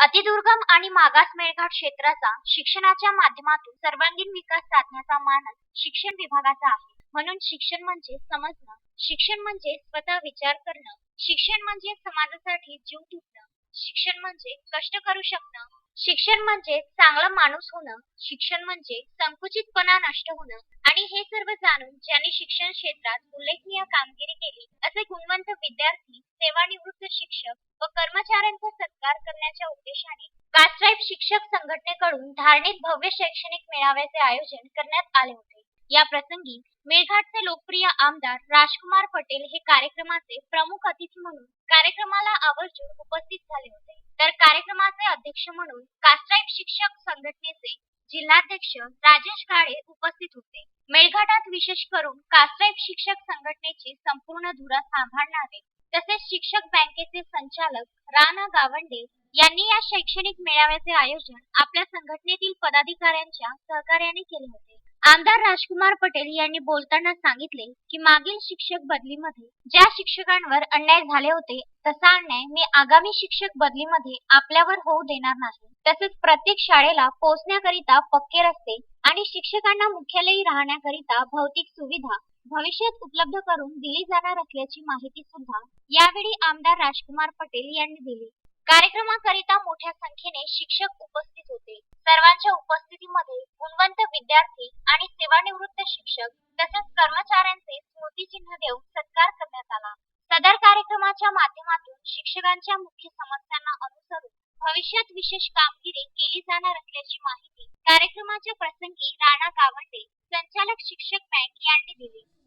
अतिदुर्गम आणि मागास मेळघाट क्षेत्राचा शिक्षणाच्या माध्यमातून सर्वांगीण विकास साधण्याचा मानस शिक्षण विभागाचा आहे. म्हणून शिक्षण म्हणजे समजणं. शिक्षण म्हणजे स्वतः विचार करणं. शिक्षण म्हणजे समाजासाठी जीव तुटणं शिक्षण म्हणजे कष्ट करू शकणं. शिक्षण म्हणजे चांगला माणूस होणं. शिक्षण म्हणजे संकुचितपणा नष्ट होणं. आणि हे सर्व जाणून ज्यांनी शिक्षण क्षेत्रात उल्लेखनीय कामगिरी केली असे गुणवंत विद्यार्थी सेवानिवृत्त शिक्षक व कर्मचाऱ्यांचा सत्कार करण्याच्या उद्देशाने कास्ट्राईब शिक्षक संघटनेकडून धारणीत भव्य शैक्षणिक मेळाव्याचे आयोजन करण्यात आले होते. या प्रसंगी मेळघाटचे लोकप्रिय आमदार राजकुमार पटेल हे कार्यक्रमाचे प्रमुख अतिथी म्हणून कार्यक्रमाला आवर्जून उपस्थित झाले होते. तर कार्यक्रमाचे अध्यक्ष म्हणून कास्ट्राईब शिक्षक संघटनेचे जिल्हाध्यक्ष राजेश काळे उपस्थित होते. मेळघाटात विशेष करून कास्ट्राईब शिक्षक संघटनेची संपूर्ण धुरा सांभाळणारे तसेच शिक्षक बँकेचे संचालक राणा गावंडे यांनी या शैक्षणिक मेळाव्याचे आयोजन आपल्या संघटनेतील पदाधिकाऱ्यांच्या सहकार्याने केले होते. आमदार राजकुमार पटेल यांनी बोलताना सांगितले की मागील शिक्षक बदलीमध्ये ज्या शिक्षकांवर अन्याय झाले होते तसा अन्याय मी आगामी शिक्षक बदलीमध्ये आपल्यावर होऊ देणार नाही. तसेच प्रत्येक शाळेला पोहोचण्याकरिता पक्के रस्ते आणि शिक्षकांना मुख्यालयी राहण्याकरिता भौतिक सुविधा भविष्यात उपलब्ध करून दिली जाणार असल्याची माहिती सुद्धा यावेळी आमदार राजकुमार पटेल यांनी दिली. कार्यक्रमाकरिता मोठ्या संख्येने शिक्षक उपस्थित होते. सर्वांच्या उपस्थितीमध्ये गुणवंत विद्यार्थी आणि सेवानिवृत्त शिक्षक तसेच कर्मचाऱ्यांचे स्मृतिचिन्ह देऊन सत्कार करण्यात आला. सदर कार्यक्रमाच्या माध्यमातून शिक्षकांच्या मुख्य समस्यांना अनुसरून भविष्यात विशेष कामगिरी केली जाणार असल्याची माहिती कार्यक्रमाच्या प्रसंगी राणा गावंडे संचालक शिक्षक बँक यांनी दिली.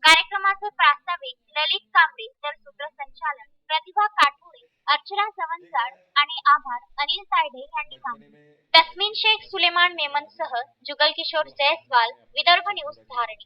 कार्यक्रमाचे प्रास्ताविक. ललित कांबळे तर सूत्रसंचालन प्रतिभा काठोळे अर्चना चव्हाणसाड आणि आभार अनिल तायडे यांनी मानले तस्मिन शेख सुलेमान मेमन सह जुगल किशोर जयस्वाल विदर्भ न्यूज धारणी.